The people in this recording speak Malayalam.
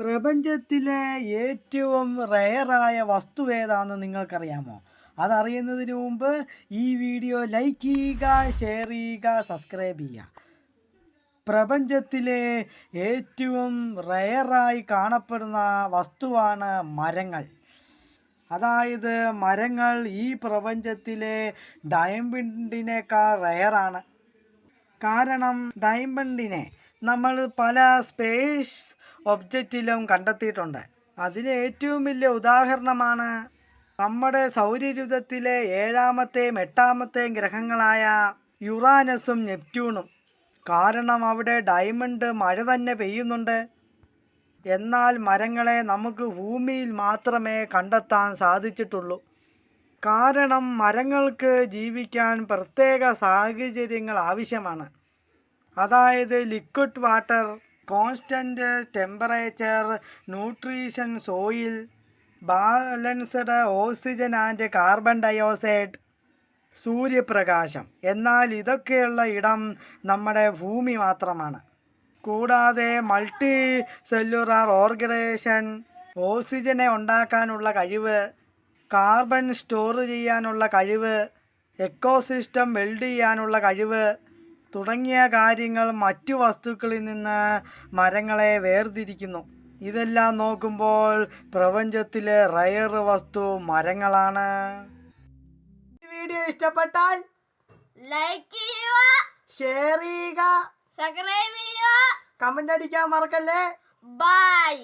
പ്രപഞ്ചത്തിലെ ഏറ്റവും റെയറായ വസ്തു ഏതാണെന്ന് നിങ്ങൾക്കറിയാമോ? അതറിയുന്നതിന് മുമ്പ് ഈ വീഡിയോ ലൈക്ക് ചെയ്യുക ഷെയർ ചെയ്യുക സബ്സ്ക്രൈബ് ചെയ്യുക. പ്രപഞ്ചത്തിലെ ഏറ്റവും റെയറായി കാണപ്പെടുന്ന വസ്തുവാണ് മരങ്ങൾ. അതായത് മരങ്ങൾ ഈ പ്രപഞ്ചത്തിലെ ഡയമണ്ടിനേക്കാൾ റെയറാണ്. കാരണം ഡയമണ്ടിനെ നമ്മൾ പല സ്പേസ് ഒബ്ജക്റ്റിലും കണ്ടെത്തിയിട്ടുണ്ട്. അതിന് ഏറ്റവും വലിയ ഉദാഹരണമാണ് നമ്മുടെ സൗരയൂഥത്തിലെ ഏഴാമത്തെയും എട്ടാമത്തെയും ഗ്രഹങ്ങളായ യുറാനസും നെപ്റ്റ്യൂണും. കാരണം അവിടെ ഡയമണ്ട് മഴ തന്നെ പെയ്യുന്നുണ്ട്. എന്നാൽ മരങ്ങളെ നമുക്ക് ഭൂമിയിൽ മാത്രമേ കണ്ടെത്താൻ സാധിച്ചിട്ടുള്ളൂ. കാരണം മരങ്ങൾക്ക് ജീവിക്കാൻ പ്രത്യേക സാഹചര്യങ്ങൾ ആവശ്യമാണ്. അതായത് liquid water constant temperature nutrition soil balanced oxygen and carbon dioxide സൂര്യപ്രകാശം. എന്നാൽ ഇതൊക്കെയുള്ള ഇടം നമ്മുടെ ഭൂമി മാത്രമാണ്. കൂടാതെ മൾട്ടി സെല്ലുലാർ ഓർഗനൈസേഷൻ ഓക്സിജനെ ഉണ്ടാക്കാനുള്ള കഴിവ് കാർബൺ സ്റ്റോർ ചെയ്യാനുള്ള കഴിവ് എക്കോസിസ്റ്റം വെൽഡ് ചെയ്യാനുള്ള കഴിവ് തുടങ്ങിയ കാര്യങ്ങൾ മറ്റു വസ്തുക്കളിൽ നിന്ന് മരങ്ങളെ വേർതിരിക്കുന്നു. ഇതെല്ലാം നോക്കുമ്പോൾ പ്രപഞ്ചത്തിലെ റയർ വസ്തു മരങ്ങളാണ്. വീഡിയോ ഇഷ്ടപ്പെട്ടാൽ ലൈക്ക് ചെയ്യുക ഷെയർ ചെയ്യുക സബ്സ്ക്രൈബ് ചെയ്യുക. കമന്റ് അടിക്കാൻ മറക്കല്ലേ? ബൈ